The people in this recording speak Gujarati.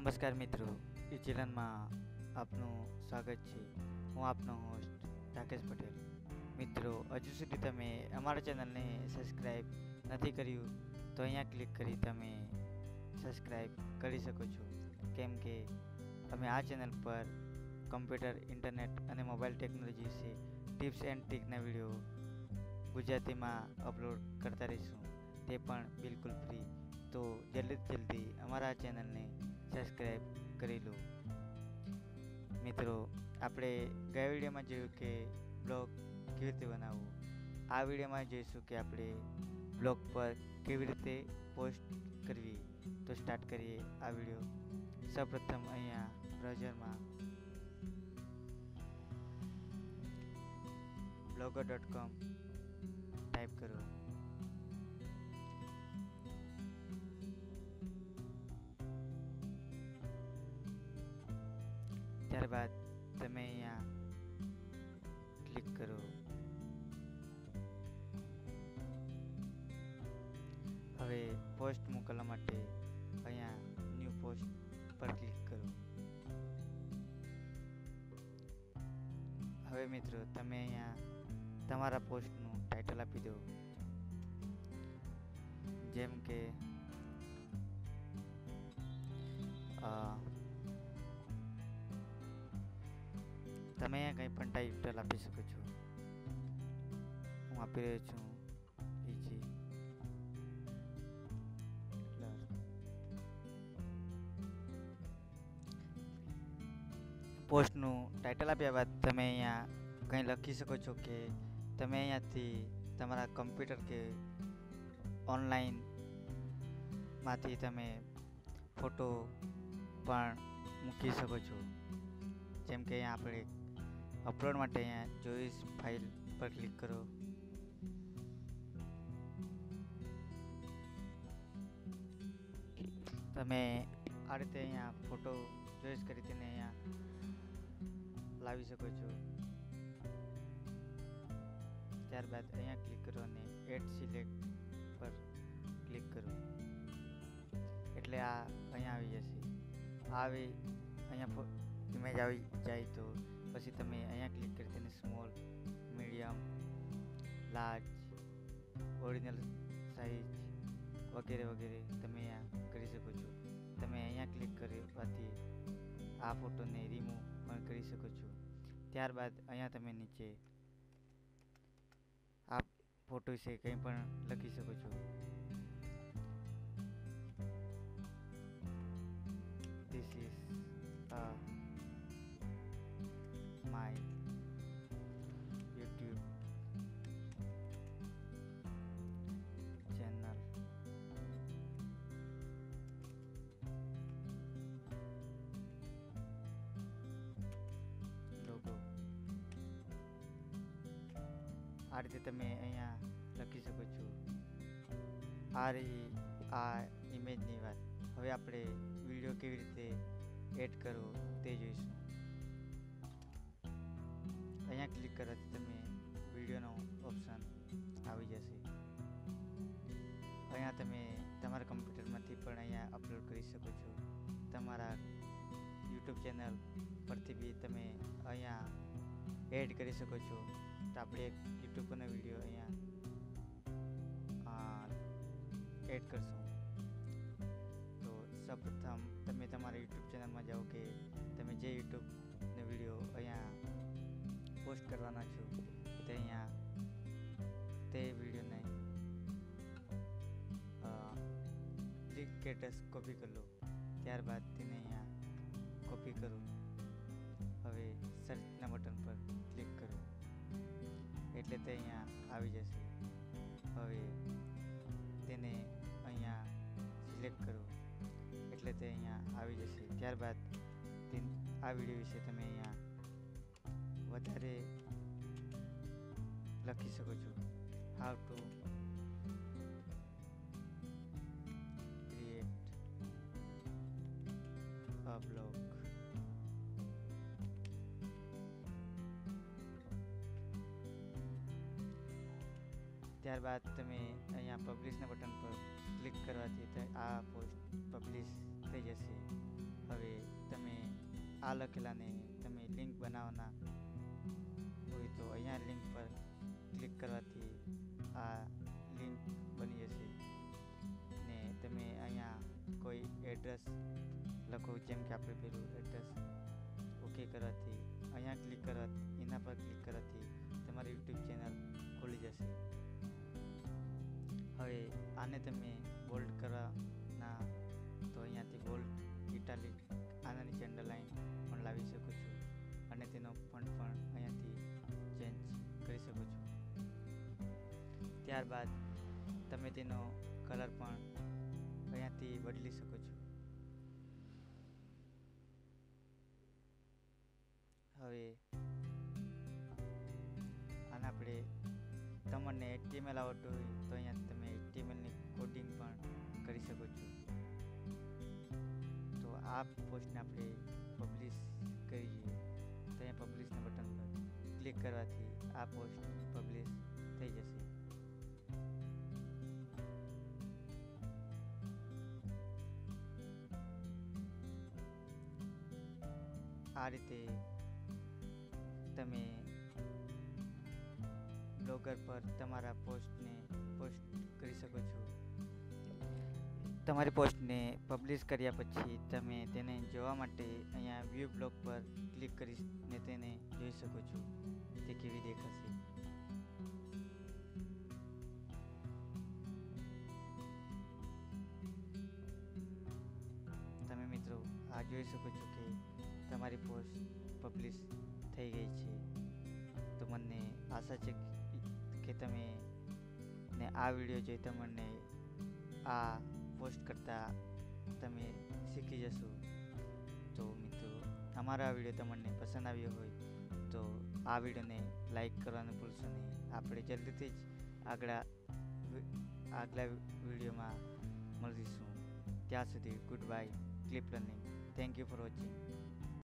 નમસ્કાર મિત્રો. ચેનલમાં આપનું સ્વાગત છે. હું આપનો હોસ્ટ રાકેશ પટેલ. મિત્રો, હજુ સુધી તમે અમારા ચેનલને સબસ્ક્રાઈબ નથી કર્યું, તો અહીંયા ક્લિક કરી તમે સબસ્ક્રાઈબ કરી શકો છો. કેમ કે અમે આ ચેનલ પર કમ્પ્યુટર ઇન્ટરનેટ અને મોબાઈલ ટેકનોલોજી વિશે ટિપ્સ એન્ડ ટ્રીકના વીડિયો ગુજરાતીમાં અપલોડ કરતા રહીશું. તે પણ બિલકુલ ફ્રી તો જલ્દી જલ્દી અમારા ચેનલને સબસ્ક્રાઈબ કરી લો મિત્રો, આપણે ગયા વિડીયોમાં જોયું કે બ્લોગ કેવી રીતે બનાવવું. આ વિડીયોમાં જોઈશું કે આપણે બ્લોગ પર કેવી રીતે પોસ્ટ કરવી. તો સ્ટાર્ટ કરીએ આ વીડિયો. સૌપ્રથમ અહીંયા બ્રાઉઝરમાં બ્લોગર ડોટ કોમ ટાઈપ કરો. ત્યારબાદ તમે અહીંયા ક્લિક કરો. હવે પોસ્ટ મોકલવા માટે અહીંયા ન્યૂ પોસ્ટ પર ક્લિક કરો. હવે મિત્રો તમે અહીંયા તમારા પોસ્ટનું ટાઇટલ આપી દો. જેમ કે તમે કંઈ પણ ટાઇટલ આપી શકો છો. હું આપી રહ્યો છું. બીજી પોસ્ટનું ટાઇટલ આપ્યા બાદ તમે અહીંયા કંઈ લખી શકો છો કે તમે અહીંયાથી તમારા કમ્પ્યુટર કે ઓનલાઈનમાંથી તમે ફોટો પણ મૂકી શકો છો. જેમ કે અહીંયા આપણે અપલોડ માટે અહીંયા જોઈશ, ફાઇલ પર ક્લિક કરો. તમે આ રીતે અહીંયા ફોટો ચોઈસ કરી તેને અહીંયા લાવી શકો છો. ત્યારબાદ અહીંયા ક્લિક કરો અને એડ સિલેક્ટ પર ક્લિક કરો. એટલે આ અહીંયા આવી જશે. આવી અહીંયા ઇમેજ આવી જાય તો પછી તમે અહીંયા ક્લિક કરી તેને small medium large original size વગેરે વગેરે તમે અહીંયા કરી શકો છો તમે અહીંયા ક્લિક કરવાથી આ ફોટોને રિમૂવ પણ કરી શકો છો ત્યારબાદ અહીંયા તમે નીચે આ ફોટો વિશે કંઈ પણ લખી શકો છો આ રીતે તમે અહીંયા લખી શકો છો. આ રહી આ ઇમેજની વાત. હવે આપણે વીડિયો કેવી રીતે એડ કરવો તે જોઈશું. અહીંયા ક્લિક કરવાથી તમે વિડીયોનો ઓપ્શન આવી જશે. અહીંયા તમે તમારા કમ્પ્યુટરમાંથી પણ અહીંયા અપલોડ કરી શકો છો. તમારા યુટ્યુબ ચેનલ પરથી બી તમે અહીંયા એડ કરી શકો છો. આપણે એક યુટ્યુબનો વીડિયો અહીંયા એડ કરશું. તો સૌપ્રથમ તમે તમારા યુટ્યુબ ચેનલમાં જાઓ કે તમે જે યુટ્યુબનો વીડિયો અહીંયા પોસ્ટ કરવાના છો, તે અહીંયા, તે વિડીયોને ક્રિકેટસ કોપી કરી લો. ત્યારબાદ તેને અહીંયા કોપી કરો. હવે સર્ચના બટન પર ક્લિક એટલે તે અહીંયા આવી જશે. હવે તેને અહીંયા સિલેક્ટ કરો. એટલે તે અહીંયા આવી જશે. ત્યારબાદ આ વીડિયો વિશે તમે અહીંયા વધારે લખી શકો છો. How to create a blog ત્યારબાદ તમે અહીંયા પબ્લિશના બટન પર ક્લિક કરવાથી આ પોસ્ટ પબ્લિશ થઈ જશે. હવે તમે આ લખેલાને તમે લિંક બનાવવાના હોય તો અહીંયા લિંક પર ક્લિક કરવાથી આ લિંક બની જશે. ને તમે અહીંયા કોઈ એડ્રેસ લખો, જેમ કે આપણે પેલું એડ્રેસ ઓકે કરવાથી અહીંયા ક્લિક કરવાથી, એના પર ક્લિક કરવાથી તમારી યુટ્યુબ ચેનલ ખુલી જશે. હવે આને તમે બોલ્ડ કરવાના તો અહીંયાથી બોલ્ડ ઇટાલિક આના નીચે અંડરલાઇન પણ લાવી શકો છો. અને તેનો ફંડ પણ અહીંયાથી ચેન્જ કરી શકો છો. ત્યારબાદ તમે તેનો કલર પણ અહીંયાથી બદલી શકો છો. હવે આને આપણે તમને એચટીએમએલ આવડતું હોય તો અહીંયા તમે એચટીએમએલની કોડિંગ પણ કરી શકો છો. તો આ પોસ્ટને આપણે પબ્લિશ કરીએ. તો અહીંયા પબ્લિશના બટન પર ક્લિક કરવાથી આ પોસ્ટ પબ્લિશ થઈ જશે. આ રીતે બ્લોગર પર તમારા પોસ્ટને પોસ્ટ કરી શકો છો. તમારી પોસ્ટને પબ્લિશ કર્યા પછી તમે તેને જોવા માટે અહીંયા વ્યૂ બ્લોગ પર ક્લિક કરીને તેને જોઈ શકો છો. તે કેવી દેખાશે? તમે મિત્રો આ જોઈ શકો છો કે તમારી પોસ્ટ પબ્લિશ થઈ ગઈ છે. તો મને આશા છે કે તમે ને આ વીડિયો જોઈ તમને આ પોસ્ટ કરતાં તમે શીખી જશો. તો મિત્રો, અમારો આ વીડિયો તમને પસંદ આવ્યો હોય તો આ વિડીયોને લાઈક કરવાનું ભૂલશો નહીં. આપણે જલ્દીથી જ આગળ આગલા વિડીયોમાં મળીશું. ત્યાં સુધી good bye, clip learning thank you for watching